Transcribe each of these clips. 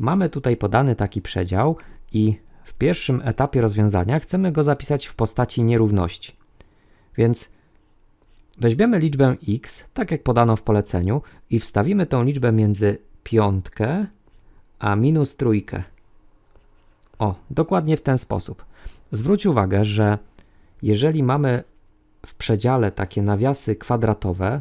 Mamy tutaj podany taki przedział i w pierwszym etapie rozwiązania chcemy go zapisać w postaci nierówności. Więc weźmiemy liczbę x, tak jak podano w poleceniu, i wstawimy tą liczbę między piątkę a minus trójkę. O, dokładnie w ten sposób. Zwróć uwagę, że jeżeli mamy w przedziale takie nawiasy kwadratowe,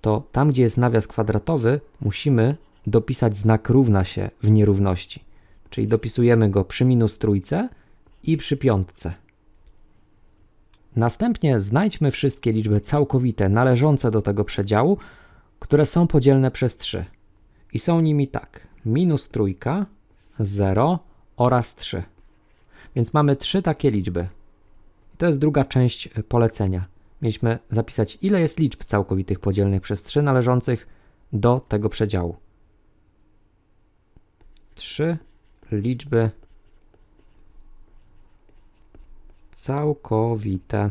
to tam, gdzie jest nawias kwadratowy, musimy dopisać znak równa się w nierówności. Czyli dopisujemy go przy minus trójce i przy piątce. Następnie znajdźmy wszystkie liczby całkowite należące do tego przedziału, które są podzielne przez 3. I są nimi tak: minus trójka, 0 oraz 3. Więc mamy trzy takie liczby. To jest druga część polecenia. Mieliśmy zapisać, ile jest liczb całkowitych podzielnych przez 3 należących do tego przedziału. Trzy liczby całkowite.